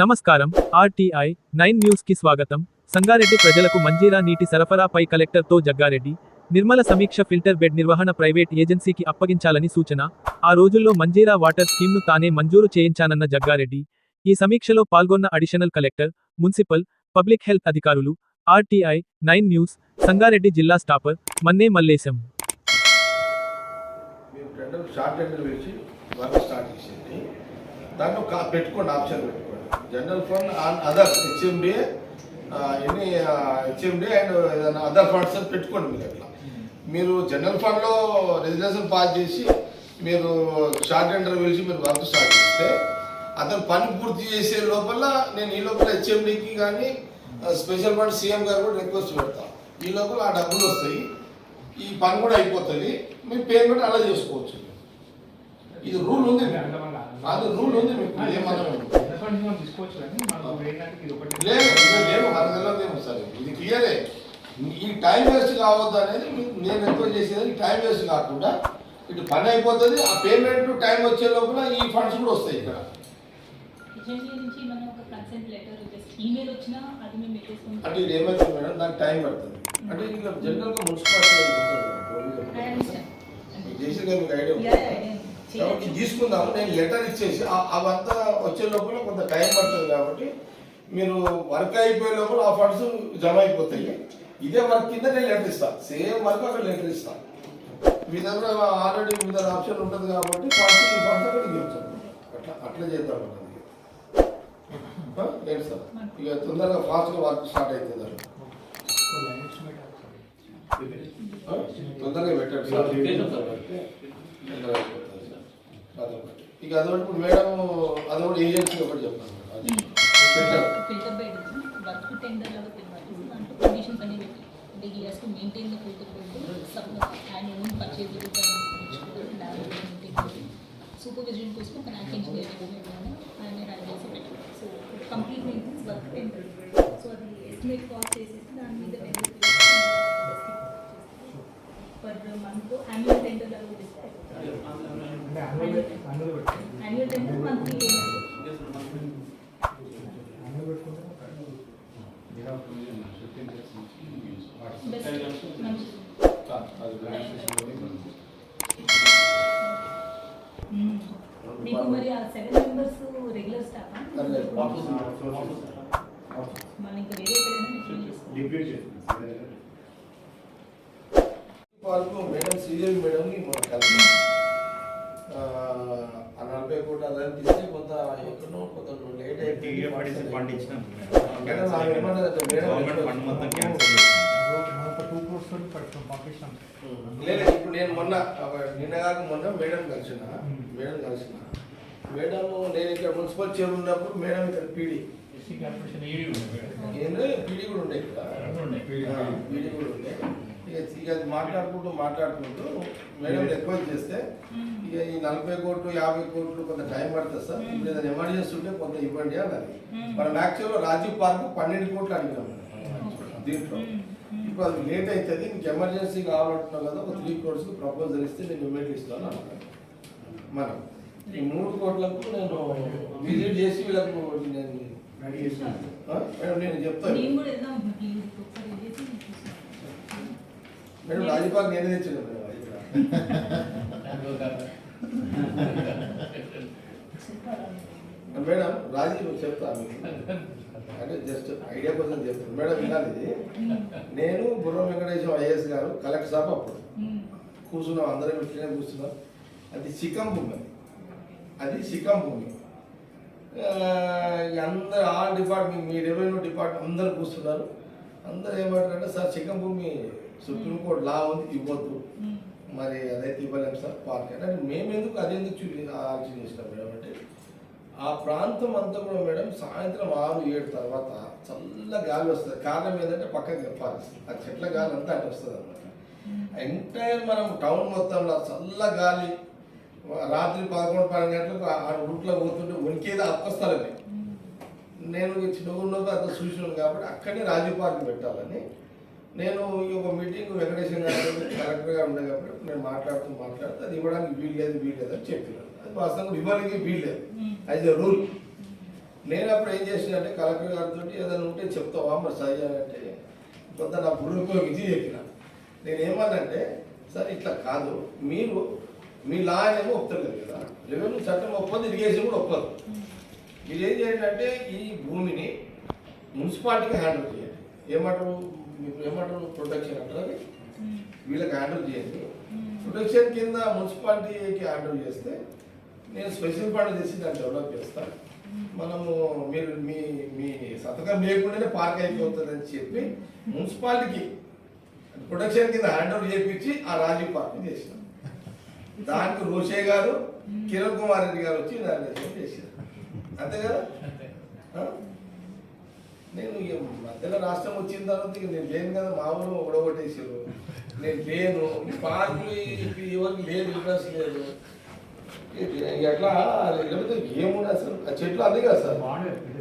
నమస్కారం. RTI nine న్యూస్కి స్వాగతం. సంగారెడ్డి ప్రజలకు మంజీరా నీటి సరఫరాపై కలెక్టర్తో జగ్గారెడ్డి. నిర్మల సమీక్ష ఫిల్టర్ బెడ్ నిర్వహణ ప్రైవేట్ ఏజెన్సీకి అప్పగించాలని సూచన. ఆ రోజుల్లో మంజీరా వాటర్ స్కీమ్ను తానే మంజూరు చేయించానన్న జగ్గారెడ్డి. ఈ సమీక్షలో పాల్గొన్న additional collector municipal public health అధికారులు ఆర్టీఐ నైన్ న్యూస్ సంగారెడ్డి జిల్లా స్టాపర్ మన్నే మల్లేశం. వేసి స్టార్ట్ దాంట్లో పెట్టుకోండి ఆప్షన్ పెట్టుకోండి. General fund on other HMDA ఎన్ని హెచ్ఎండి అండ్ ఏదైనా అదర్ ఫండ్స్ అని పెట్టుకోండి మీరు అట్లా. మీరు జనరల్ ఫండ్లో రెజిస్ట్రేషన్ పాస్ చేసి మీరు షార్ట్ టెండర్ పిలిచి మీరు వర్క్ స్టార్ట్ చేస్తే అతను పని పూర్తి చేసే లోపల నేను ఈ లోపల హెచ్ఎండికి కానీ స్పెషల్ ఫండ్ సీఎం గారు కూడా రిక్వెస్ట్ పెడతాను ఈ లోపల ఆ డబ్బులు వస్తాయి. ఈ పని కూడా అయిపోతుంది. మీ పేమెంట్ అలా చేసుకోవచ్చు. ఇది రూల్ ఉంది. మీకు. అది రూల్ ఉంది. మీకు తీసుకోవచ్చు కానీ మనకు ఏంటంటే ఇది ఒకటి లేదు లేదు. మన తెలియదేమో సార్ ఇది క్లియరే ఈ టైం వేస్ట్ కావద్దు అనేది మీకు నేను రిక్వెస్ట్ చేసేది టైం వేస్ట్ కాకుండా ఇటు పని అయిపోతుంది ఆ పేమెంట్ టైం వచ్చే లోపల ఈ ఫండ్స్ కూడా వస్తాయి ఇక్కడ. అంటే ఇది ఏమవుతుంది మేడం? దానికి టైం పడుతుంది. అంటే ఇంకా జనరల్గా మున్సిపాలిటీ చేసిన మీకు ఐడియా కాబట్టి తీసుకుందాము. నేను లెటర్ ఇచ్చేసి ఆ- అవంతా వచ్చే లోపల కొంత టైం పడుతుంది కాబట్టి మీరు వర్క్ అయిపోయే లోపల ఆ ఫండ్స్ జమ అయిపోతాయి. ఇదే వర్క్ కింద నేను లెటర్ ఇస్తాను సేమ్ వర్క్ అక్కడ లెటర్ ఇస్తాను మీ దగ్గర ఆల్రెడీ మీ దగ్గర ఆప్షన్ ఉంటుంది కాబట్టి ఫండ్స్ ఈ ఫండ్స్ అక్కడ ఇవ్వచ్చు అట్లా అట్లా చేద్దాం? ఏంటి సార్? ఇక తొందరగా ఫాస్ట్గా వర్క్ స్టార్ట్ అవుతుంది? తొందరగా పెట్టండి సార్. అదొకటి. ఇక అదొకటి ఇప్పుడు మేడం అదొకటి ఏజెన్సీ ఒకటి చెప్తాను. అది పెట్టారు. Filter bed. వర్క్ టెండర్ లాగా పిలవాలి దాంట్లో కండిషన్స్ అనేవి పెట్టి అంటే ఈ has to maintain the filter bed sub and own purchase supervision కోసం ఒక నాకు ఇంజనీర్ ఆయన రన్ చేసి పెట్టాను so complete maintenance work tender so అది ఎస్టిమేట్ కాస్ట్ చేసేసి దాని మీద పర్ మంత్ యాన్యువల్ టెండర్ లాగా ఇస్తే అంటే అందులో అందులో పెట్టుకోండి యాన్యువల్ టెండర్ మంత్లీ పేమెంట్ అందులో పెట్టుకుంటే బెస్ట్ మంచి ఆ, అది మీకు మరి ఆ సెవెన్ మెంబర్స్ రెగ్యులర్ స్టాఫ్ అదే. మన ఇంకా వేరే ఎక్కడైనా ఫిల్ చేసుకోవాలి వాళ్ళకు మేడం శ్రీదేవి మేడంకి మన కలిసి ఆ ఆ నలభై కోట్ల అదని తీస్తే కొంత ఎక్కడో కొంత లేట్ అయిపోయింది మేడం ఆమె ఏమన్నదంటే మేడం గవర్నమెంట్ ఫండ్ మొత్తం క్యాన్సిల్ చేసింది మనం ఒక టూ క్రోర్స్ తోటి పంపిస్తాం లేదు ఇప్పుడు నేను మొన్న నిన్న కాక మొన్న మేడం కలిసిన మేడం కలిసిన. మేడం నేను ఇక్కడ మున్సిపల్ చైర్ ఉన్నప్పుడు మేడం ఇక్కడ పీడి. పీడి కూడా ఉండే ఇక్కడ. పీడి కూడా ఉండే ఇక ఇక అది మాట్లాడుకుంటూ మాట్లాడుకుంటూ మేడం రిక్వెస్ట్ చేస్తే ఇక ఈ నలభై కోట్లు యాభై కోట్లు కొంత టైం పడుతుంది సార్. ఇప్పుడు ఏదైనా ఎమర్జెన్సీ ఉంటే కొంత ఇవ్వండి అన్నది. మనం యాక్చువల్గా రాజీవ్ పార్క్ పన్నెండు కోట్లు అడిగినాం దీంట్లో. ఇప్పుడు అది లేట్ అవుతుంది నీకు ఎమర్జెన్సీ కావాలంటున్నావు కదా ఒక త్రీ క్రోర్స్కి ప్రపోజల్ ఇస్తే నేను ఇమ్మీడియట్ ఇస్తాను అన్నాను మనం ఈ మూడు కోట్లకు నేను విజిట్ చేసి వీళ్ళకు నేను? మేడం నేను చెప్తాను. మేడం రాజీపాక్ నేనే తెచ్చిన మేడం. చెప్పాలా? మేడం రాజీవ్ చెప్తాను. అంటే జస్ట్ ఐడియా కోసం చెప్తాను మేడం వినాలి ఇది నేను బుర్రం వెంకటేశ్వర ఐఏఎస్ గారు కలెక్టర్ సాబ్ అప్పుడు. కూర్చున్నాం అందరం ఇట్లనే కూర్చున్నాం అది సికం భూమి అది. సికం భూమి ఆ, అందరు ఆల్ డిపార్ట్మెంట్ మీ రెవెన్యూ డిపార్ట్మెంట్ అందరు కూర్చున్నారు అందరు ఏమంటారంటే సార్ చికం భూమి సుప్రీంకోర్టు లా ఉంది ఇవ్వద్దు. మరి అదైతే ఇవ్వలేము సార్ పార్క్ అంటే మేము ఎందుకు అది ఎందుకు చూ ఆలోచన చేసినాం మేడం ఆ ప్రాంతం అంతా కూడా మేడం సాయంత్రం ఆరు ఏడు తర్వాత చల్ల గాలి వస్తుంది. కారణం ఏంటంటే పక్కకి చెప్పాలి ఆ చెట్ల గాలి అంతా అటు వస్తుంది అనమాట ఎంటైర్ మనం టౌన్ మొత్తంలో చల్ల గాలి రాత్రి పదకొండు పన్నెండు గంటలకు ఆ రూట్లో పోతుంటే ఉనికేది అప్పస్థలమే నేను చిన్నగున్నప్పుడు అంత చూసినాను కాబట్టి అక్కడే రాజీవ్ పార్క్ పెట్టాలని. నేను ఈ ఒక మీటింగ్ వెంకటేశ్వర గారు కలెక్టర్ గారు ఉండే కాబట్టి నేను మాట్లాడుతూ మాట్లాడుతూ అది ఇవ్వడానికి వీలు లేదు వీలు లేదు అని చెప్పినాను. వాస్తవంగా ఇవ్వడానికి వీలు లేదు. యాజ్ ఎ రూల్ నేను అప్పుడు ఏం చేసిన అంటే కలెక్టర్ గారితో ఏదైనా ఉంటే చెప్తావా? మరి సరి అంటే కొంత నా బుర్రకు విజయ్ చెప్పిన. నేను ఏమన్నంటే సార్ ఇట్లా కాదు. మీరు మీ లా ఏమో ఒప్పుతలేదు కదా. రెవెన్యూ చట్టం ఒప్పదు ఇరిగేషన్ కూడా ఒప్పదు. మీరు ఏం చేయండి అంటే ఈ భూమిని మున్సిపాలిటీకి హ్యాండిల్ చేయండి. ఏమంటారు? మీకు ఏమంటారు? ప్రొటెక్షన్ అంటారు అది? వీళ్ళకి హ్యాండిల్ చేయండి. ప్రొటెక్షన్ కింద మున్సిపాలిటీకి హ్యాండిల్ చేస్తే నేను స్పెషల్ ఫండ్ చేసి దాన్ని డెవలప్ చేస్తాను. మనము మీరు మీ మీ సంతకం లేకుండానే పార్క్ అయిపోతుందని చెప్పి మున్సిపాలిటీకి ప్రొటెక్షన్ కింద హ్యాండ్ ఓవర్ చేయించి ఆ రాజీవ్ పార్క్ చేసినాం దానికి రోషే గారు కిరణ్ కుమార్ రెడ్డి గారు వచ్చి దాన్ని చేశారు. అంతే కదా? నేను ఇక మధ్యలో రాష్ట్రం వచ్చిన తర్వాత ఇక నేను లేను కదా మా ఊరు ఉడగొట్టేసారు నేను లేను పార్కులు ఎవరికి లేదు ఇంట్రెస్ట్ లేదు. ఎట్లా లేకపోతే ఏముంది అసలు? ఆ చెట్లు అదే కదా సార్.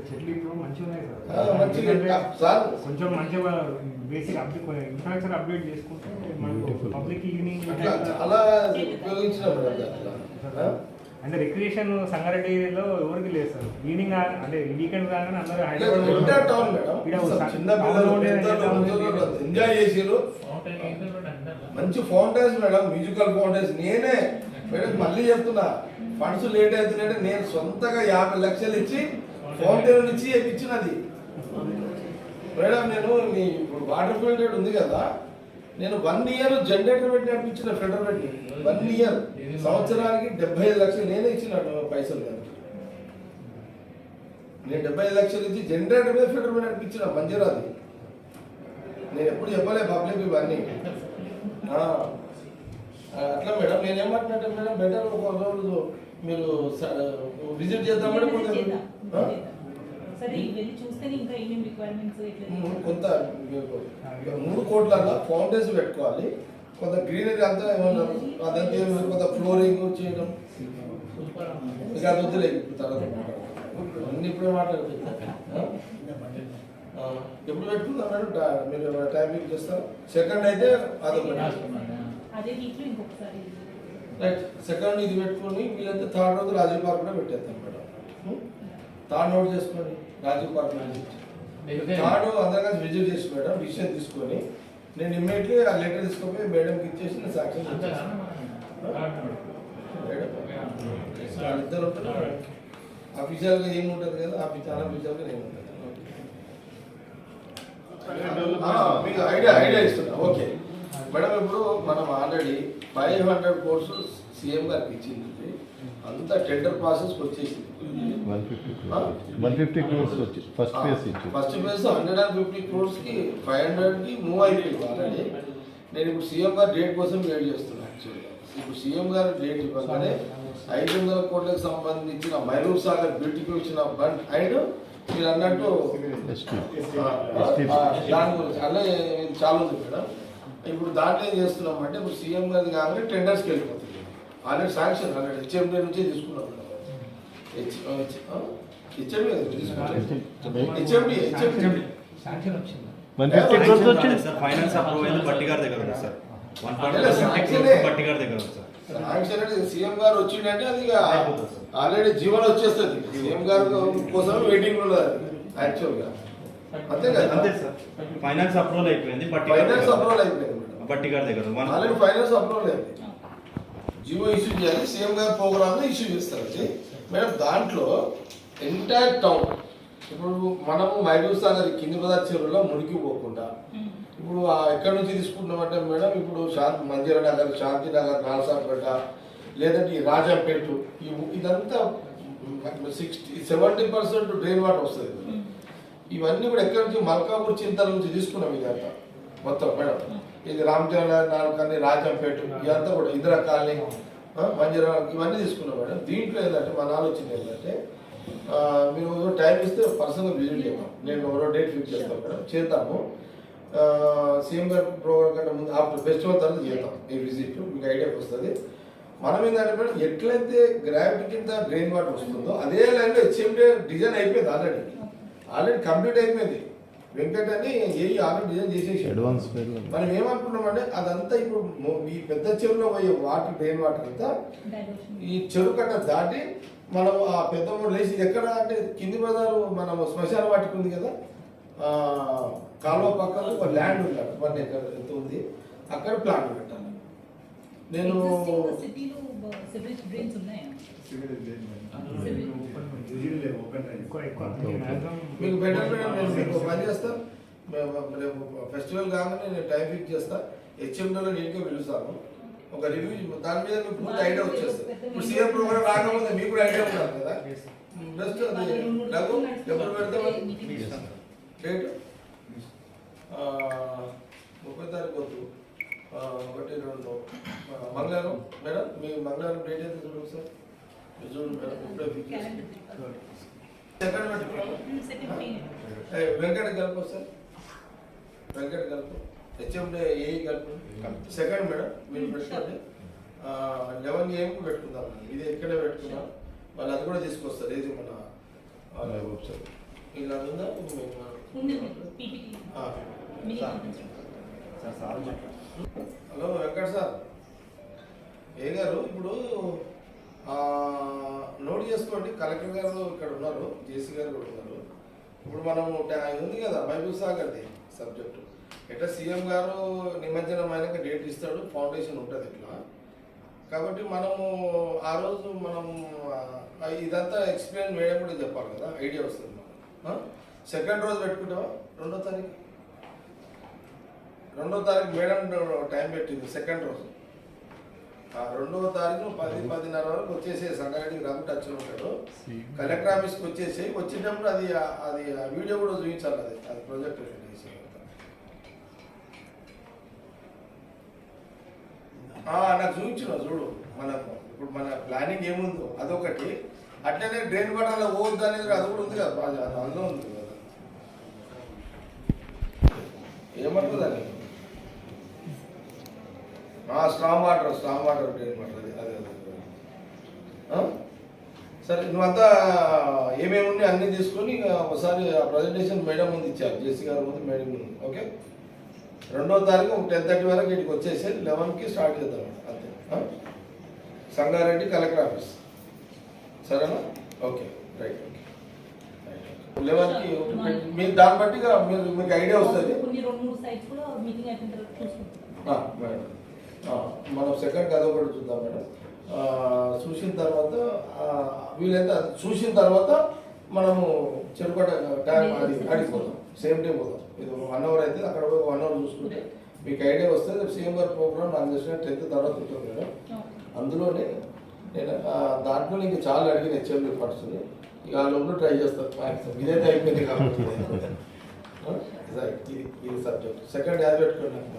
చెట్లు ఇప్పుడు మంచిగా ఉన్నాయి సార్. మంచిగా సార్. కొంచెం మంచిగా బేసిక్ అప్డేట్ ఇన్ఫ్రాస్ట్రక్చర్ అప్డేట్ చేసుకుంటే మనకు పబ్లిక్ ఈవినింగ్ అట్లా చాలా ఉపయోగించిన మేడం అట్లా. ఆ? అంటే రిక్రియేషన్ సంగారెడ్డిలో ఎవరికి లేదు సార్. ఈవినింగ్ అంటే వీకెండ్ అందరూ ఎంజాయ్ చేసిరు మంచి ఫౌంటైన్స్ మేడం మ్యూజికల్ ఫౌంటైన్స్ నేనే మేడం మళ్ళీ చెప్తున్నా. ఫండ్స్ లేట్ అవుతున్నాయంటే నేను సొంతగా యాభై లక్షలు ఇచ్చి ఫౌంటైన్ ఇచ్చి ఇచ్చినది మేడం నేను మీ ఇప్పుడు వాటర్ ఫిల్టర్ ఉంది కదా నేను వన్ ఇయర్ జనరేటర్ పెట్టి నడిపించిన ఫిల్టర్ పెట్టి వన్ ఇయర్ సంవత్సరానికి డెబ్బై ఐదు లక్షలు నేనే ఇచ్చిన పైసలు కానీ నేను డెబ్బై ఐదు లక్షలు ఇచ్చి జనరేటర్ మీద ఫిల్టర్ మీద నడిపించిన మంజీరాది. నేను ఎప్పుడు చెప్పలే పబ్లిక్ ఇవన్నీ. అట్లా మేడం నేను ఏమంటున్నట్టే మేడం బెటర్ ఒక రోజు మీరు విజిట్ చేద్దాం. మేడం కొంచెం. ఆ? సరే వెళ్ళి చూస్తేనే ఇంకా ఏమేమి రిక్వైర్మెంట్స్ ఉమ్, కొంత మూడు కోట్ల ఫౌండేషన్ పెట్టుకోవాలి. కొంత గ్రీనరీ అంతా ఏమన్నారు అదంతా కొంత ఫ్లోరింగ్ చేయడం. ఇక అది వద్దులే ఇప్పుడు తర్వాత. అన్ని ఇప్పుడే మాట్లాడుతుంది ఎప్పుడు పెట్టుకుందాం మేడం? మీరు టైం మీకు చేస్తారు? సెకండ్ అయితే అదొకటి అదే వీక్లో ఇంకొకసారి రైట్ సెకండ్ ఇది పెట్టుకొని వీళ్ళంతా థర్డ్ రోజు రాజీవ్ పార్క్ కూడా పెట్టేస్తాం మేడం. థర్డ్ నోట్ చేసుకోండి రాజీవ్ పార్క్ థర్డ్ అందరం కలిసి విజిట్ చేసి మేడం డిసిషన్ తీసుకొని నేను ఇమ్మీడియట్లీ ఆ లెటర్ తీసుకొని మేడంకి ఇచ్చేసి నేను వాళ్ళిద్దరు ఉంటారు. అఫీషియల్గా ఏముంటుంది కదా అఫీషియల్ అఫీషియల్గా ఏముంటుంది ఆ, మీకు ఐడియా ఐడియా ఇస్తున్నా. ఓకే మేడం ఇప్పుడు మనం already five hundred crores CM గారికి ఇచ్చింది. అంతా టెండర్ ప్రాసెస్ వచ్చేసింది. One fifty crores first phase first phase hundred and fifty క్రోర్స్కి five హండ్రెడ్కి మూవ్ అయిపోయింది ఆల్రెడీ నేను ఇప్పుడు సీఎం గారు డేట్ కోసం వెయిట్ చేస్తున్నాను యాక్చువల్గా ఇప్పుడు సీఎం గారు డేట్ ఇవ్వగానే ఐదు వందల కోట్లకు సంబంధించిన మైరూర్ సాగర్ బ్యూటీకి ఇచ్చిన బండ్ అండ్ మీరు అన్నట్టు దాని గురించి అలా చాలా ఉంది మేడం. ఇప్పుడు దాంట్లో ఏం చేస్తున్నాం అంటే ఇప్పుడు సీఎం గారి కాగానే టెండర్స్కి వెళ్ళిపోతుంది. ఆల్రెడీ శాంక్షన్ ఆల్రెడీ హెచ్ఎండి నుంచి తీసుకున్నాం హెచ్ఎండి శాంక్షన్ వచ్చింది? ఫైనాన్స్ అప్రూవల్ బట్టి గారి దగ్గర ఉంది సార్. వన్ అదే శాంక్షనే. పాయింట్ బట్టి గారి దగ్గర ఉంది సార్. శాంక్షన్ అంటే సీఎం గారు వచ్చిండంటే అది. ఆల్రెడీ జీవన్ వచ్చేస్తుంది. సీఎం గారు కోసం వెయిటింగ్ ఉన్నది యాక్చువల్గా అంతే కదా? అంతే సార్. ఫైనాన్స్ అప్రూవల్ అయిపోయింది ఫైనాన్స్ అప్రూవల్ అయిపోయింది. బట్టి గారి దగ్గర ఆల్రెడీ ఫైనాన్స్ జియో ఇష్యూ చేయాలి సీఎం గారు ప్రోగ్రామ్ ఇష్యూ చేస్తారు. మేడం దాంట్లో ఎంటైర్ టౌన్ ఇప్పుడు మనము మైడూర్ సాగర్ కింది పదార్థ చెరువులో మునిగి పోకుండా ఇప్పుడు ఆ ఎక్కడి నుంచి తీసుకుంటున్నామంటే మేడం ఇప్పుడు శాంతి మంజీర నగర్ శాంతి నగర్ నాలసాపేట లేదంటే ఈ రాజంపేట ఈ ఇదంతా sixty seventy percent drain water వస్తుంది. ఇవన్నీ కూడా ఎక్కడి నుంచి? మల్కాపూర్ చింతల నుంచి తీసుకున్నాం ఇదంతా. మొత్తం మేడం. ఇది రామచంద్ర నాలుగు కానీ రాజంపేట ఇదంతా కూడా ఇందిరా కాలనీ మంజీరా ఇవన్నీ తీసుకున్నాం మేడం దీంట్లో ఏంటంటే మన ఆలోచన ఏంటంటే మీరు టైం ఇస్తే పర్సనల్గా విజిట్ చేద్దాం. నేను ఎవరో డేట్ ఫిక్స్ చేస్తాను మేడం. చేద్దాము. సీఎం గారి ప్రోగ్రామ్ కంటే ముందు ఆఫ్టర్ ఫెస్టివల్ తర్వాత చేద్దాం ఈ విజిట్. మీకు ఐడియా వస్తుంది. మనం ఏంటంటే మేడం ఎట్లయితే గ్రావిటీ కింద డ్రైన్ వాటర్ వస్తుందో అదే లైన్లో హెచ్ఎండే డిజైన్ అయిపోయింది ఆల్రెడీ. ఆల్రెడీ కంప్లీట్ అయిపోయింది. వెంకట్ అని ఏ ఆల్రెడీ డిజైన్ చేసేసి అడ్వాన్స్ మనం ఏమనుకున్నామంటే అదంతా ఇప్పుడు ఈ పెద్ద చెరువులో పోయే వాటర్ డ్రైన్ వాటర్ అంతా ఈ చెరువు కట్ట దాటి మనం ఆ పెద్ద మూడు లేచి ఎక్కడ అంటే కింది బజారు మనం శ్మశాన వాటికి ఉంది కదా? ఆ, కాలువ పక్కన ఒక ల్యాండ్ ఉంది అక్కడ వన్ ఎకర్ ఎంత ఉంది? అక్కడ ప్లాంట్ పెట్టాలి. నేను సిటీలో మీకు బెటర్ పని చేస్తా. రేపు ఫెస్టివల్ కాగానే నేను టైం ఫిక్స్ చేస్తా. హెచ్ఎండోలో నీట్గా పిలుస్తాను. ఒక రివ్యూ దాని మీద మీకు పూర్తి ఐడియా వచ్చేస్తుంది. ఇప్పుడు సీఎం ప్రోగ్రామ్ రాకముందే మీకు కూడా ఐడియా ఉండాలి కదా. బెస్ట్ అది నాకు ఎప్పుడు పెడతామని డేట్ ఆ, ముప్పై తారీఖు వద్దు. ఆ, ఒకటి రెండు మంగళవారం. మేడం మీ మంగళవారం డేట్ ఎంత చూడండి సార్ ఏ, వెంకట కలుపు సార్ వెంకట కలుపు. హెచ్ఎండే ఏ కలుపు? Second madam. మీరు పెట్టుకోండి లెవెన్ ఏఎంకి పెట్టుకుందాం? ఇది ఇక్కడే పెట్టుకుందాం? వాళ్ళు అది కూడా తీసుకొస్తారు. ఏది మన ఆ, ఇలా ఉందా? సార్. Hello Venkat sir. ఏ గారు? ఇప్పుడు నోట్ చేసుకోండి. కలెక్టర్ గారు ఇక్కడ ఉన్నారు. జేసీ గారు కూడా ఉన్నారు. ఇప్పుడు మనము ఉంది కదా మహబూబ్ సాగర్ది సబ్జెక్టు. ఎట్లా సీఎం గారు నిమజ్జనం అయినాక డేట్ ఇస్తాడు ఫౌండేషన్ ఉంటుంది ఇట్లా. కాబట్టి మనము ఆ రోజు మనం ఇదంతా ఎక్స్ప్లెయిన్ మేడం కూడా చెప్పాలి కదా ఐడియా వస్తుంది సెకండ్ రోజు పెట్టుకుంటావా? రెండో తారీఖు? రెండో తారీఖు మేడం టైం పెట్టింది సెకండ్ రోజు. రెండవ తారీఖు పది పదిన్నర వరకు వచ్చేసే సంగారెడ్డికి రఘు టచ్ ఉంటాడు. కలెక్టర్ ఆఫీస్కి వచ్చేసి వచ్చేటప్పుడు అది అది వీడియో కూడా చూపించాలి అది అది ప్రాజెక్ట్ నాకు చూపించిన చూడు మన ఇప్పుడు మన ప్లానింగ్ ఏముందో అదొకటి. అట్లనే డ్రైన్ పడాల పోవద్దు అనేది అది కూడా ఉంది కదా అందులో ఉంది కదా. ఏమంటుంది అది strong water strong water water అది అదే? సరే నువ్వంతా ఏమేమి ఉన్నాయి అన్నీ తీసుకొని ఒకసారి ఆ ప్రజెంటేషన్ మేడం ముందు ఇచ్చారు జేసీ గారి ముందు మేడం ముందు ఓకే? రెండో తారీఖు టెన్ థర్టీ వరకు ఇక్కడికి వచ్చేసి లెవెన్కి స్టార్ట్ చేద్దాం అంతే? Sangareddy collector office. సరేనా? Okay right okay. లెవెన్కి మీరు దాన్ని బట్టి మీరు మీకు ఐడియా వస్తుంది. మూడు. మనం సెకండ్ కథ కూడా చూద్దాం మేడం. చూసిన తర్వాత వీలైతే చూసిన తర్వాత మనము చెరుకట టైం అది అడిగిపోతాం సేమ్ డే పోదాం ఇది వన్ అవర్ అయితే అక్కడ పోయి వన్ అవర్ చూసుకుంటే మీకు ఐడియా వస్తుంది సీఎం గారి ప్రోగ్రామ్ నాకు తెలిసిన టెన్త్ తర్వాత ఉంటుంది మేడం. అందులోనే నేను దాంట్లో ఇంకా చాలా అడిగిన హెచ్ఎండి పర్సన్ ఇక ఆ లోపల ట్రై చేస్తాను మ్యాక్సిమం ఇదైతే అయిపోయింది కాబట్టి. ఇది ఇది సబ్జెక్ట్. సెకండ్ యాడ్ పెట్టుకున్నాను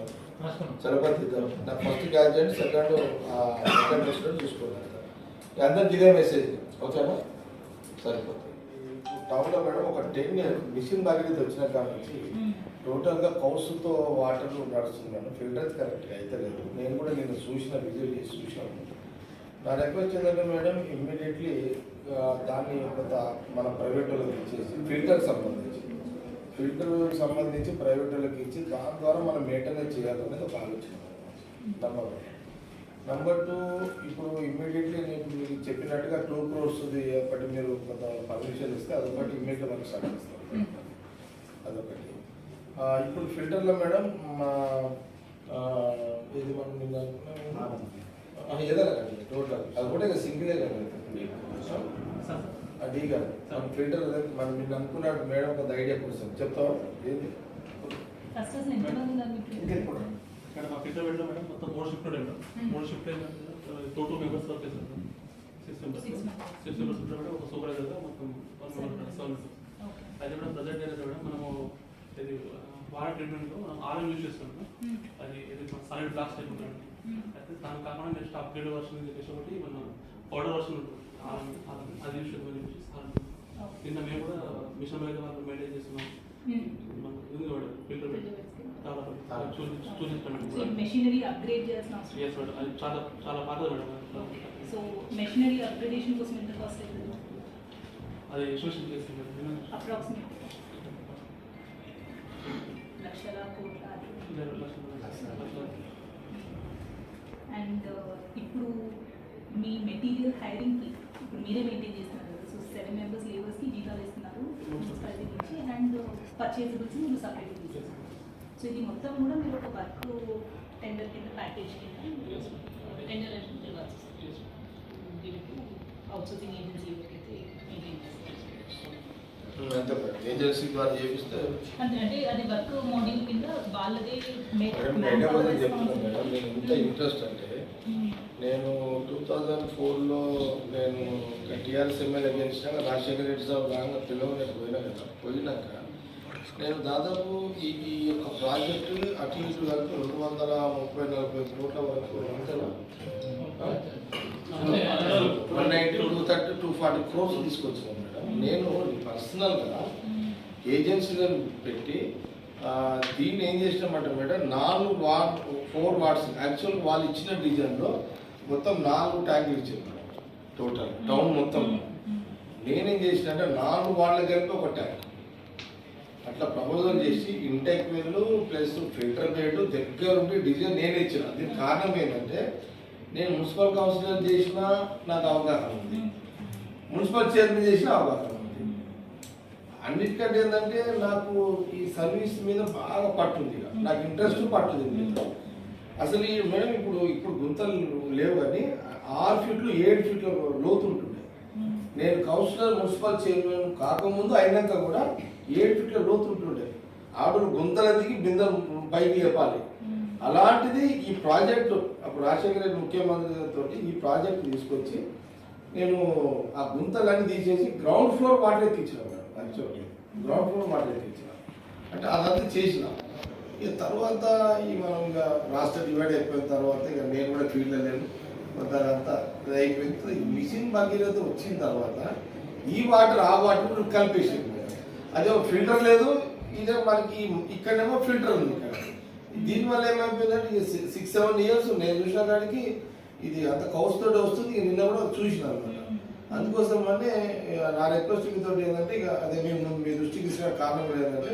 చలపతి నా first graduate second second student చూసుకున్నాను అందరికి ఇదే మెసేజ్ ఓకేనా సరిపోతుంది. టౌన్లో మేడం ఒక టెన్ మిషన్ బాగితే వచ్చిన కాడ నుంచి టోటల్గా కౌసుతో వాటర్ నడుస్తుంది మేడం. ఫిల్టర్స్ కరెక్ట్గా అయితే లేదు. నేను కూడా నేను చూసిన విజిట్ చేసి చూసాను నా రిక్వెస్ట్ ఏంటంటే మేడం ఇమ్మీడియట్లీ దాన్ని కొంత మన ప్రైవేట్ వాళ్ళకి ఇచ్చేసి ఫిల్టర్ సంబంధించి. ఫిల్టర్ సంబంధించి ప్రైవేట్ వాళ్ళకి ఇచ్చి దాని ద్వారా మనం మెయింటెనెన్స్ చేయాలనేది ఒక ఆలోచన. నెంబర్ వన్ నెంబర్ టూ ఇప్పుడు ఇమ్మీడియట్లీ నేను మీకు చెప్పినట్టుగా టూ క్రోర్స్ ఒకటి మీరు కొంత పర్మిషన్ ఇస్తే అదొకటి ఇమ్మీడియట్గా మనకు స్టార్ట్ చేస్తాం అదొకటి. ఇప్పుడు ఫిల్టర్లో మేడం మా ఇది మనం నిన్న ఏదైనా కానీ టోటల్. అది కూడా సింగిలే కానీ అది కాదు. మన ఫిల్టర్ మనం నిన్న అనుకున్నాడు మేడం కొంత ఐడియా కోసం. చెప్తావా? మీకు ఇక్కడ మా ఫిల్టర్ వెళ్ళడం మేడం మొత్తం మూడు షిఫ్ట్ మేడం. మూడు shift two two members work చేస్తారు సిక్స్ మెంబర్స్. Six members. ఉంటారు మేడం. ఒక సూపర్వైజర్గా మొత్తం వన్ మెంబర్ సెవెన్ అయితే కూడా ప్రజెంట్ అయితే మేడం మనము ఇది వాటర్ ట్రీట్మెంట్లో మనం ఆరం యూజ్ చేస్తున్నాం అది ఇది సాలిడ్ బ్లాస్ట్ టైప్ ఉంటుంది. అయితే దాని కాకుండా నెక్స్ట్ అప్గ్రేడ్ వర్షన్ చెప్పేసి ఒకటి మన పౌడర్ వర్షన్ ఉంటుంది. అది నిన్న మేము కూడా మిషన్ మీద వాళ్ళు మెయింటైన్ చేస్తున్నాం చాలా మెషినరీ అప్గ్రేడ్ చేయాల్సిన అవసరం చాలా మేడం సో మెషినరీ అప్గ్రేడేషన్ కోసం ఎంత కాస్ట్ అవుతుంది అది సోషల్ చేస్తాం మేడం అప్రాక్సిమేట్ లక్షల కోట్ల అది ఇరవై లక్షలు లక్షలు. అండ్ ఇప్పుడు మీ మెటీరియల్ హైరింగ్కి ఇప్పుడు మీరే మెయింటైన్ చేస్తున్నారు. సో సెవెన్ మెంబర్స్ లేబర్స్కి జీతాలు ఇస్తున్నారు మున్సిపాలిటీ నుంచి అండ్ పర్చేజబుల్స్ మీరు సపరేట్ తీసేస్తున్నారు సో ఇది మొత్తం కూడా మీరు ఒక వర్క్ టెండర్ కింద ప్యాకేజ్ కింద టెండర్ ఇవ్వాల్సి అవుట్సోర్సింగ్ ఏజెన్సీ ఎవరికైతే మెయింటైన్ ఏజెన్సీ ద్వారా చేపిస్తే అంటే అది వర్క్ మోడల్ కింద వాళ్ళదే మేడం ఇంత ఇంట్రెస్ట్ అంటే నేను టూ థౌజండ్ ఫోర్లో నేను టీఆర్ఎస్ ఎమ్మెల్యే గెలిచినాక రాజశేఖర రెడ్డి సార్ రాగా పిల్లలు పోయినా కదా పోయినాక నేను దాదాపు ఈ ఈ యొక్క ప్రాజెక్టు అటు ఇటు కలిపి రెండు వందల ముప్పై నలభై కోట్ల వరకు one ninety two thirty two forty crores తీసుకొచ్చాను మేడం. నేను పర్సనల్గా ఏజెన్సీలను పెట్టి దీన్ని ఏం చేసినామంటే మేడం నాలుగు వార్డ్ ఫోర్ వార్డ్స్ యాక్చువల్ వాళ్ళు ఇచ్చిన డిజైన్లో మొత్తం నాలుగు ట్యాంకులు ఇచ్చారు టోటల్ టౌన్ మొత్తం. నేనేం చేసిన అంటే నాలుగు వార్డులు కలిపి ఒక ట్యాంక్. అట్లా ప్రపోజల్ చేసి intake well plus filter bed దగ్గర ఉండి డిజైన్ నేనే ఇచ్చిన. దీనికి కారణం ఏంటంటే నేను మున్సిపల్ కౌన్సిలర్ చేసిన నాకు అవగాహన ఉంది. మున్సిపల్ చైర్మన్ చేసిన అవగాహన ఉంది. అన్నిటికంటే ఏంటంటే నాకు ఈ సర్వీస్ మీద బాగా పట్టుంది. నాకు ఇంట్రెస్ట్ పట్టుంది. అసలు ఈ మేడం ఇప్పుడు ఇప్పుడు గుంతలు లేవు కానీ ఆరు ఫీట్లు ఏడు ఫీట్ల లోతు ఉంటుండే. నేను కౌన్సిలర్ మున్సిపల్ చైర్మన్ కాకముందు అయినాక కూడా ఏడు ఫీట్ల లోతు ఉంటుండే. ఆవిడ గుంతల దిగి బిందె పైకి లేపాలి. అలాంటిది ఈ ప్రాజెక్టు అప్పుడు రాజశేఖర రెడ్డి ముఖ్యమంత్రి తోటి ఈ ప్రాజెక్ట్ తీసుకొచ్చి నేను ఆ గుంతలన్నీ తీసేసి గ్రౌండ్ ఫ్లోర్ వాటర్ ఎత్తించిన యాక్చువల్లీ గ్రౌండ్ ఫ్లోర్ వాటర్ ఎత్తించిన అంటే అదంతా చేసిన. ఇక తర్వాత ఈ మనం ఇక రాష్ట్ర డివైడ్ అయిపోయిన తర్వాత ఇక నేను కూడా ఫీల్డ్లో లేను. తర్వాత ఇది అయిపోయింది. ఈ మిషన్ భగీరథ వచ్చిన తర్వాత ఈ వాటర్ ఆ వాటర్ కూడా కలిపేసింది. అదే ఫిల్టర్ లేదు ఇదే మనకి ఇక్కడేమో ఫిల్టర్ ఉంది ఇక్కడ. దీనివల్ల ఏమైపోయిందంటే సిక్స్ సెవెన్ ఇయర్స్ నేను చూసిన కాడికి ఇది అంత కౌస్తోటి వస్తుంది. ఇక నిన్న కూడా చూసిన అనమాట అందుకోసం అంటే ఇక నా రిక్వెస్ట్ మీతో ఏంటంటే ఇక అదే మేము మీ దృష్టికి ఇచ్చిన కారణం ఏంటంటే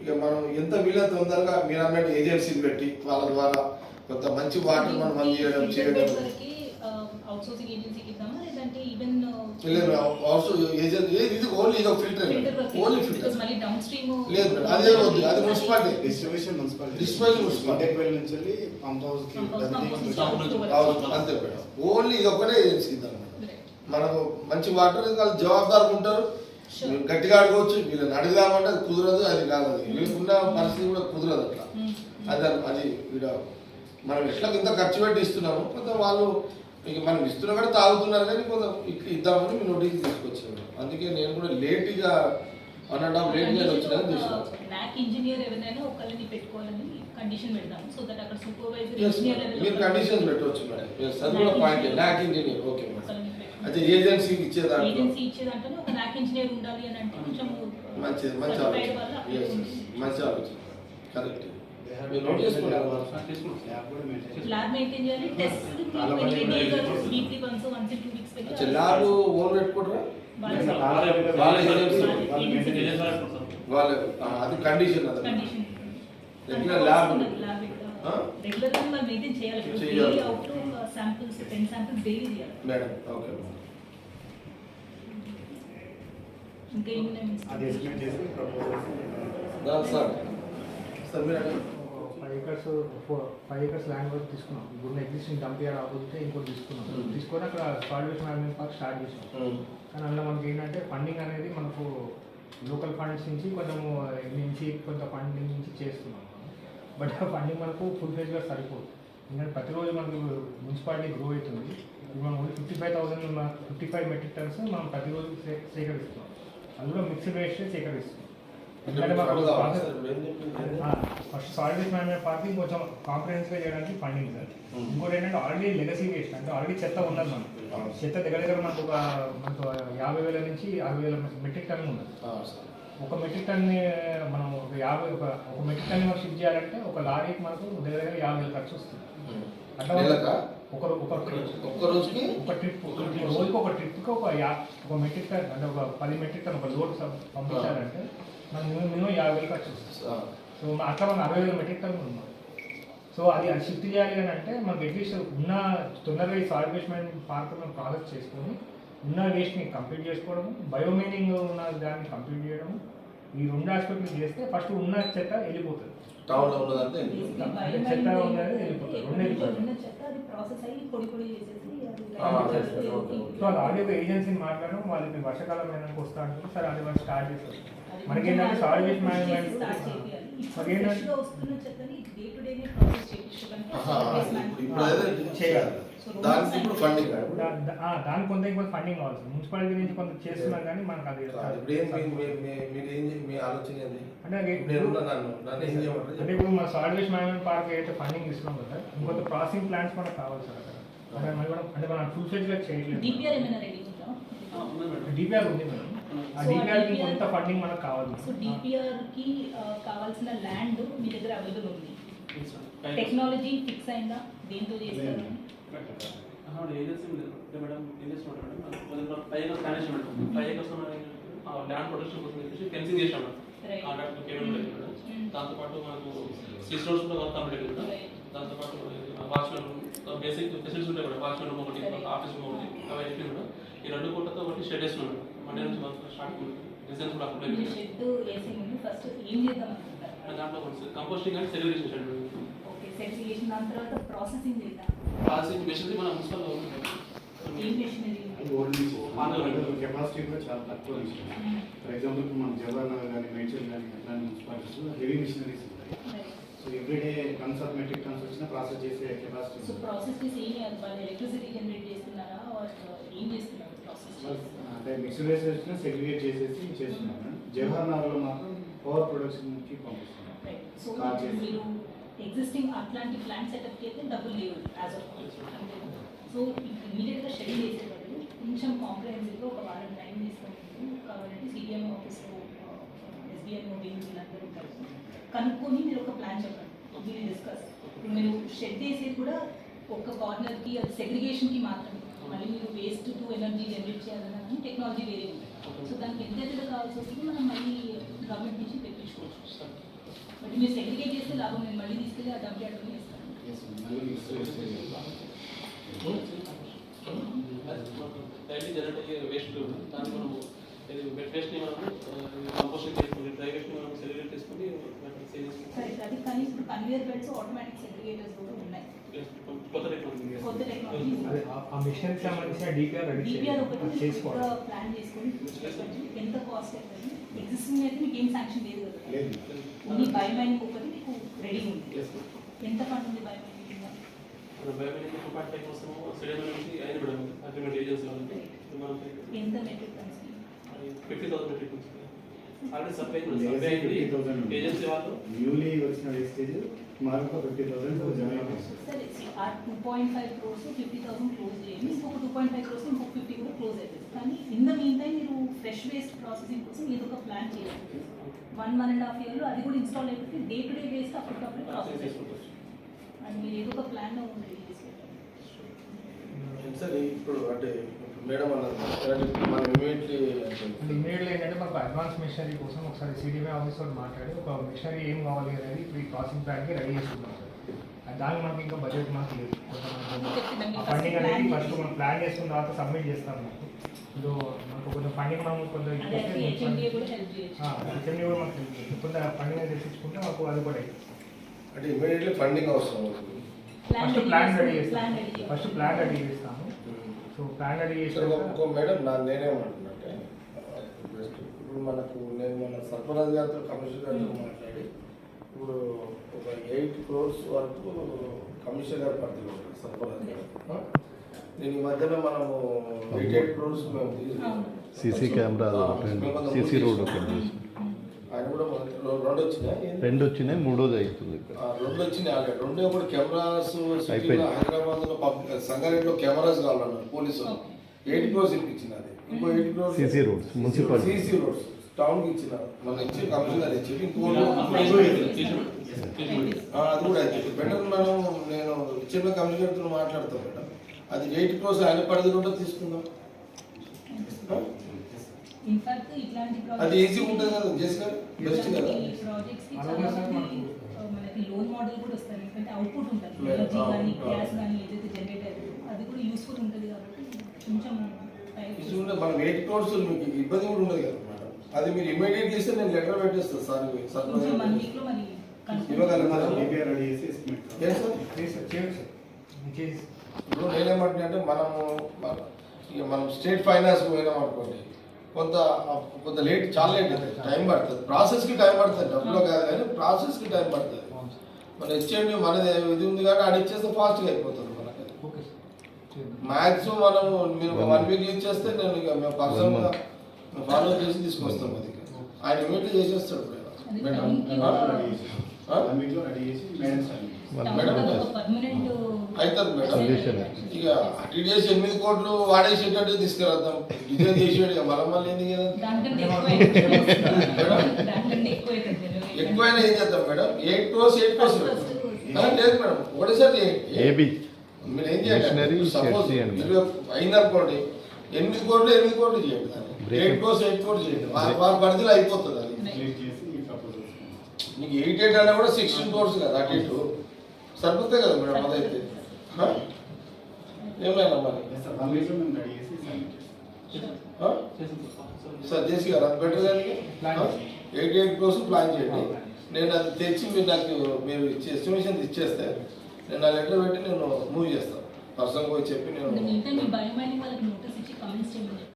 ఇక మనం ఎంత వీళ్ళ తొందరగా మీరు అన్నట్టు ఏజెన్సీని పెట్టి వాళ్ళ ద్వారా కొంత మంచి వాటర్ మనం అందించడం చేయడం అవుట్సోర్సింగ్ ఏజెన్సీకి ఇద్దామా? లేదంటే ఈవెన్ లేదు ఇది ఓన్లీ ఇది ఒక ఫిల్టర్ ఓన్లీ ఫిల్టర్ బికాస్ మళ్ళీ డౌన్ స్ట్రీమ్ లేదు మేడం అదే వద్దు అది మున్సిపాలిటీ. డిస్ట్రిబ్యూషన్ మున్సిపాలిటీ నుంచి వెళ్ళి పంప్ హౌస్. అంతే మేడం. ఓన్లీ ఇది ఒకటే ఏజెన్సీ ఇద్దాం మనకు మంచి వాటర్ వాళ్ళు జవాబుదారుగా ఉంటారు. గట్టిగా అడగవచ్చు వీళ్ళని అడుగుదామంటే అది కుదరదు అది కాదు. వీళ్ళకున్న పరిస్థితి కూడా కుదరదు అట్లా. అది అది ఈడ మనం ఎట్లా ఇంత ఖర్చు పెట్టి ఇస్తున్నాము కొంత వాళ్ళు ఇక మనం ఇస్తున్నా కూడా తాగుతున్నారు కానీ కొంత ఇట్లా ఇద్దామని మీ నోటీస్ తీసుకొచ్చాము అందుకే నేను కూడా లేట్గా వన్ అండ్ హాఫ్ లేట్గా వచ్చినా చూసాను కండిషన్ పెడదాం సో దట్ అక్కడ సూపర్వైజర్ Yes, ఇంజనీర్ ma'am. మీరు కండిషన్స్ పెట్టవచ్చు మేడం అది కూడా point lack engineer okay madam అయితే ఏజెన్సీకి ఇచ్చేదాంట్లో? ఏజెన్సీ ఇచ్చేదంటే ఒక న్యాక్ ఇంజనీర్ ఉండాలి అని అంటే కొంచెం మంచిది మంచి certified ఆలోచన. వల్ల Yes, yes. ఉంటుంది. మంచి ఆలోచన. కరెక్ట్ మీరు నోట్ చేసుకున్నారు ల్యాబ్ కూడా మెయింటైన్ ల్యాబ్ మెయింటైన్ చేయాలి. Test weekly once once two weeks అచ్చా ల్యాబ్ ఓన్ పెట్టుకుంటారా? వాళ్ళ ఏజెన్సీ ఏజెన్సీ వాళ్ళు సార్. వాళ్ళ ఆ, అది కండిషన్ అది. Condition lab? రెగ్యులర్గా మనం మెయింటైన్ చేయాలి చేయాలి. Daily out samples ten samples daily చేయాలి మేడం ఓకే సార్ సార్ మీరు. Five acres five acres land వరకు తీసుకున్నాం ఇప్పుడు ఎగ్జిస్టింగ్ డంప్ యార్డ్ ఆపోజిట్ ఇంకోటి తీసుకున్నాం Hmm. తీసుకొని అక్కడ పార్క్ స్టార్ట్ చేసాం ఉమ్. కానీ అందులో మనకి ఏంటంటే ఫండింగ్ అనేది మనకు లోకల్ ఫండ్స్ నుంచి కొంచెము నుంచి కొంత ఫండింగ్ నుంచి చేస్తున్నాం బట్ ఆ ఫండింగ్ మనకు ఫుల్ ఫేజ్గా సరిపోదు ఎందుకంటే ప్రతిరోజు మనకు మున్సిపాలిటీ గ్రో అవుతుంది ఇప్పుడు మనం fifty five thousand fifty five metric tons మనం ప్రతిరోజు సేకరిస్తున్నాం అది కూడా mixed waste సేకరిస్తున్నాం? First solid waste management party కొంచెం కాంప్రహెన్సివ్గా చేయడానికి ఫండింగ్ సార్ Hmm. ఇంకోటి ఏంటంటే ఆల్రెడీ లెగసీ వేస్ట్ అంటే ఆల్రెడీ చెత్త ఉన్నది మనకు అవును. చెత్త దగ్గర దగ్గర మనకు ఒక మనకు యాభై వేల నుంచి అరవై వేల మెట్రిక్ టన్ ఉన్నది. ఒక మెట్రిక్ టన్ని మనం ఒక యాభై ఒక ఒక మెట్రిక్ టన్ మనం షిఫ్ట్ చేయాలంటే ఒక లారీకి మనకు దగ్గర దగ్గర యాభై వేల ఖర్చు వస్తుంది. నెలకా? ఒక ఒక రోజుకి? ఒక ట్రిప్ రోజుకి ఒక ట్రిప్కి ఒక యా ఒక మెట్రిక్ టన్ అంటే ఒక పది మెట్రిక్ టన్ ఒక లోడ్ పంపించాలంటే మనకు మినిమం యాభై వేలు ఖర్చు వస్తుంది. సో అట్లా మనం అరవై వేల మెట్రిక్ టన్ ఉన్నాం సో అది అది షిఫ్ట్ చేయాలి అని అంటే మనకి అట్లీస్ట్ ఉన్న తొందరగా ఈ మేనేజ్మెంట్ పార్క్ మనం ప్రాసెస్ చేసుకొని ఉన్న వేస్ట్ని కంప్లీట్ చేసుకోవడం బయోమైనింగ్ ఉన్న దాన్ని కంప్లీట్ చేయడం ఈ రెండు ఆస్పెక్ట్లు చేస్తే ఫస్ట్ ఉన్న చెత్త వెళ్ళిపోతుంది టౌన్లో ఉన్నదంటే చెత్త ఉన్నది వెళ్ళిపోతుంది. రెండు వెళ్ళిపోతుంది. చేసి. సో అది ఆల్రెడీ ఏజెన్సీని మాట్లాడడం వాళ్ళకి వర్షాకాలం అయినాక వస్తా అంటే సరే అది వాళ్ళు స్టార్ట్ చేస్తారు మనకి ఏంటంటే సాయిల్ వేస్ట్ మేనేజ్మెంట్ స్టార్ట్ చేయాలి మనకి ఏంటంటే ఫ్రెష్గా వస్తున్న చెత్తని డే టు డే ప్రాసెస్ చేయించడానికి ఆహా, waste management. ఇప్పుడు అదే చేయాలి దానికి ఇప్పుడు ఫండింగ్ దా- దా- ఆ, దానికి కొంత ఫండింగ్ కావాలి మున్సిపాలిటీ నుంచి కొంత చేస్తున్నా కానీ మనకు అది ఇప్పుడు ఏం మీ- మీ- మీ- మీరు ఏం మీ ఆలోచన ఏంది? అంటే అది నేను ఉన్నా నన్ను నన్ను ఏం చేయమంటారు అంటే ఇప్పుడు మన సాయిల్ వేస్ట్ మేనేజ్మెంట్ పార్క్ అయితే ఫండింగ్ ఇస్తున్నాం కదా ఇంకొంత ప్రాసెసింగ్ ప్లాంట్స్ మనకు కావాలి సార్ అంటే మనం కూడా అంటే మనం ఫుల్ ఫ్లెజ్గా చేయట్లేదు డిపిఆర్ ఏమైనా రెడీ ఉందా? మేడం. డిపిఆర్ ఉంది మేడం. ఆ So, డిపిఆర్ DPR కొంత ఫండింగ్ మనకు కావాలి. సో డిపిఆర్కి కావాల్సిన ల్యాండ్ మీ దగ్గర అవైలబుల్ ఉంది. టెక్నాలజీ ఫిక్స్ అయిందా? దేంతో చేస్తారు? ఏజెన్సీ అంటే మేడం ఏం చేస్తున్నాం మేడం? ప్లాన్ చేసాం మేడం. ఏకర్స్ ల్యాండ్ ప్రొటెక్షన్ కోసం చెప్పేసి ఫెన్సింగ్ చేసాం మేడం. కాంట్రాక్ట్ లేదు. దాంతోపాటు మనకు సిక్స్ రోడ్స్ కూడా వర్క్ కంప్లీట్ అయింది. దాంతోపాటు వాచ్మెన్ బేసిక్ ఫెసిలిటీస్ ఉంటాయి మేడం. వాచ్మెన్ రూమ్ ఒకటి. ఆఫీస్ రూమ్ ఒకటి అవి అయిపోయింది మేడం. ఈ రెండు కోట్లతో ఒకటి షెడ్ వేస్తున్నాం మేడం. మండే నుంచి వర్క్ స్టార్ట్ డిజైన్స్ కూడా అప్లై దాంట్లో కంపోస్టింగ్ అండ్ సెగ్రిగేషన్ సెగ్రిగేషన్ దాని తర్వాత ప్రాసెసింగ్ చేద్దాం. ప్రాసెసింగ్ మెషినరీ మన మున్సిపల్ ఏం మెషినరీ కెపాసిటీ కూడా చాలా తక్కువ ఫర్ ఎగ్జాంపుల్ మనం జవహర్ నగర్ కానీ మేడ్చల్ కానీ అట్లాంటి హెవీ మిషనరీస్ ఉంటాయి. So everyday tons of metric tons వచ్చిన ప్రాసెస్ చేసే కెపాసిటీ సో ప్రాసెస్ చేసి ఏం చేయాలి? వాళ్ళు ఎలక్ట్రిసిటీ జనరేట్ చేస్తున్నారా? Or ఏం చేస్తున్నారు ప్రాసెస్ అంటే మిషనరీస్ వచ్చిన సెగ్రిగేట్ చేసేసి చేస్తున్నాం. జవహర్ నగర్లో మాత్రం పవర్ ప్రొడక్షన్కి పంపిస్తున్నాం. సో. మీరు ఎగ్జిస్టింగ్ అట్లాంటి ప్లాంట్ సెటప్ అయితే డబ్బులు లేవు యాజ్ ఆఫ్ అంతే సో ఇమీడియట్గా షెడ్యూల్ చేసే బదులు కొంచెం కాంప్రహెన్సివ్గా ఒక వారం టైం తీసుకుంటుంది కావాలంటే సిడిఎం ఆఫీస్లో ఎస్బీఎం వీళ్ళందరూ ఉంటారు కనుక్కొని మీరు ఒక ప్లాన్ చెప్పండి మీరు డిస్కస్ ఇప్పుడు మీరు షెడ్ వేసేది కూడా ఒక కార్నర్కి అది సెగ్రిగేషన్కి మాత్రమే మళ్ళీ మీరు వేస్ట్ టు ఎనర్జీ జనరేట్ చేయాలన్నా కానీ టెక్నాలజీ వేరే ఉంది సో దానికి ఎంత ఎంత కావాల్సి వస్తుంది మనం మళ్ళీ గవర్నమెంట్ నుంచి తెప్పించుకోవచ్చు బట్ మీరు సెగ్రిగేట్ చేస్తే లాభం నేను మళ్ళీ తీసుకెళ్ళి ఆ డబ్బు అడ్డం చేస్తాను మళ్ళీ మిక్సరీస్ డైలీ జనరేట్ అయ్యే వేస్ట్ దాన్ని మనం ఇది వెట్ వేస్ట్ని మనం కంపోస్టింగ్ చేసుకుని డ్రై వేస్ట్ని మనం సెగ్రిగేట్ చేసుకుని సేల్ సరే అది కానీ ఇప్పుడు కన్వేయర్ బెల్ట్స్ ఆటోమేటిక్ సెగ్రిగేటర్స్ కూడా ఉన్నాయి చేసుకుంటాం కొత్త టెక్నాలజీ కొత్త టెక్నాలజీ అదే ఆ- ఆ మిషనరీకి సంబంధించిన డిపిఆర్ రెడీ డిపిఆర్ ఒకటి చేయాలి చేసుకోవాలి ప్లాన్ చేసుకొని ఎంత కాస్ట్ అవుతుంది ఎగ్జిస్టింగ్ అయితే మీకు ఏం శాంక్షన్ లేదు కదా. లేదు. ఓన్లీ బయోమైనింగ్ ఒకటి మీకు రెడీ ఉంది. ఎంత ఫండ్ ఉంది బయోమైనింగ్ మన బయోమెట్రిక్ టూ పాయింట్ ఫైవ్ కోసం సిడిఎం నుంచి అయిన మేడం అగ్రిమెంట్ ఏజెన్సీ వాళ్ళకి మనం ఎంత metric tons fifty thousand metric నుంచి ఆల్రెడీ సప్లై లేదు, సప్లై అయింది. 50,000. ఏజెన్సీ వాళ్ళు న్యూలీ వచ్చిన వేస్టేజ్ మరొక ఫిఫ్టీ థౌసండ్ సరే ఆ two point five crores fifty thousand close చేయండి ఇంకొక టూ పాయింట్ ఫైవ్ క్రోర్స్ ఇంకొక ఫిఫ్టీ కూడా క్లోజ్ అవుతుంది కానీ ఇన్ ద మీన్ టైం మీరు ఫ్రెష్ వేస్ట్ ప్రాసెసింగ్ కోసం ఏదో ఒక ప్లాన్ చేయాలి వన్ వన్ అండ్ హాఫ్ ఇయర్లో అది కూడా ఇన్స్టాల్ అయిపోతే డే టు డే వేస్ట్ అప్పటికప్పుడు ప్రాసెస్ చేసుకోవచ్చు అండ్ మీరు ఏదో ఒక ప్లాన్ రెడీ చేసి సరే ఇప్పుడు అంటే మేడం ఇప్పుడు మనం ఇమీడియట్లీ అంటే ఇమీడియట్లీ ఏంటంటే మనకు అడ్వాన్స్ మిషనరీ కోసం ఒకసారి సిడిబి ఆఫీస్ వాళ్ళు మాట్లాడి ఒక మిషనరీ ఏం కావాలి అనేది ఇప్పుడు ఈ ప్రాసెసింగ్ ప్లాన్కి రెడీ అది దానికి మనకి ఇంకా బడ్జెట్ మనకి లేదు. ఫండింగ్ అనేది ఫస్ట్ మనం ప్లాన్ చేసుకున్న తర్వాత సబ్మిట్ చేస్తాం మనకు ఇప్పుడు మనకు కొంచెం ఫండింగ్ మనం కొంచెం హెచ్ఎండి కూడా మనకు కొంత ఫండింగ్ అనేది తెప్పించుకుంటే మాకు అది కూడా అంటే ఇమీడియట్లీ ఫండింగ్ అవసరం అవుతుంది. ఫస్ట్ ప్లాన్ రెడీ చేస్తాం ఫస్ట్ ప్లాన్ రెడీ చేస్తాము. సో ప్లాన్ చేసాక ఇంకో మేడం నా నేనేమంటున్నట్టే ఇప్పుడు మనకు నేను మన సర్పరాజ్ గారితో కమిషనర్ గారితో మాట్లాడి ఇప్పుడు ఒక ఎయిట్ క్రోర్స్ వరకు కమిషనర్ గారి పరిధిలో ఉంటుంది సర్పరాజ్ గారు? నేను ఈ మధ్యలో మనము ఎయిట్ ఎయిట్ క్రోర్స్ మేము తీసుకున్నాం. సీసీ కెమెరా సీసీ రోడ్ ఒకటి ఆయన కూడా రెండు వచ్చినాయి? రెండు వచ్చినాయి మూడోది అవుతుంది ఆ, రెండు వచ్చినాయి ఆల్రెడీ. రెండు ఒకటి కెమెరాస్. హైదరాబాద్లో పబ్లిక్ సంగారెడ్డిలో కెమెరాస్ కావాలన్నారు పోలీసులు. ఎయిట్ క్రోర్స్ ఇప్పించింది అది ఇంకో eight crores CC roads municipality. CC roads. టౌన్కి ఇచ్చిన మన ఇచ్చి కమిషనర్ ఇచ్చి ఇంకో అది కూడా అయితే. బెటర్ మనం నేను ఇచ్చిన కమిషనర్తో మాట్లాడతాం మేడం. అది ఎయిట్ క్రోర్స్ ఆయన పరిధిలో తీసుకుందాం? ఇన్ఫాక్ట్ ఇట్లాంటి అది ఈజీ ఉంటుంది కదా కదా బెస్ట్ కదా? ప్రాజెక్ట్స్కి చాలా మనకు- లోన్ మోడల్ కూడా ఎందుకంటే అవుట్పుట్ ఉంటుంది. ఎనర్జీ కానీ గ్యాస్. కానీ ఏదైతే జనరేట్ అవుతుందో అది కూడా యూస్ఫుల్ ఉంటుంది కాబట్టి కొంచెం మనం ఎయిట్ మీకు ఇబ్బంది కూడా ఉండదు కదా అది మీరు ఇమీడియట్ చేస్తే నేను లెటర్ పెట్టేస్తాను సార్ ఇప్పుడు నేనేమంటున్నా అంటే మనము మనం స్టేట్ ఫైనాన్స్ పోయినాం అనుకోండి. కొంత కొంత లేట్ చాలా లేట్ అవుతుంది టైం పడుతుంది. ప్రాసెస్కి టైం పడుతుంది డబ్బులో కాదు కానీ ప్రాసెస్కి టైం పడుతుంది. మన హెచ్ఎండి మనది ఇది ఉంది కాబట్టి అది ఇచ్చేస్తే ఫాస్ట్గా అయిపోతుంది మనకి. Okay sir. చేద్దాం మ్యాక్సిమం మనం మీరు వన్ వీక్ ఇచ్చేస్తే నేను ఇక మేము పర్సనల్గా ఫాలో చేసి తీసుకొస్తాం అది ఆయన ఇమీడియట్ చేసేస్తాడు అది అవుతుంది మేడం. ఇక అటు డేస్ ఎనిమిది కోట్లు వాడేసేటట్టు తీసుకురాద్దాం. ఇదే చేసాడు ఇక మనం మళ్ళీ ఎందుకు ఎక్కువైనా ఏం చేద్దాం madam? Eight crores eight crores లేదు మేడం. ఒకటేసారి ఏబి. మీరు ఏం చేయండి సపోజ్ అయిందనుకోండి ఎనిమిది కోట్లు ఎనిమిది కోట్లు చేయండి ఎయిట్. క్రోస్ ఎయిట్ కోట్లు చేయండి. వారి పరిధిలో అయిపోతుంది అది. నీకు ఎయిట్ ఎయిట్ అన్నా కూడా సిక్స్టీన్ కోర్స్ కదా అటు ఇటు. సరిపోతాయి కదా మేడం అదైతే? ఏమైనా మరి? సార్ చేసి కదా అది బెటర్ Plan ఎయిట్ ఎయిట్ కోసం ప్లాన్ చేయండి. నేను అది తెచ్చి మీరు నాకు మీరు ఎస్టిమేషన్ ఇచ్చేస్తే నేను ఆ లెటర్ పెట్టి నేను మూవ్ చేస్తాను. పర్సన్ పోయి చెప్పి నేను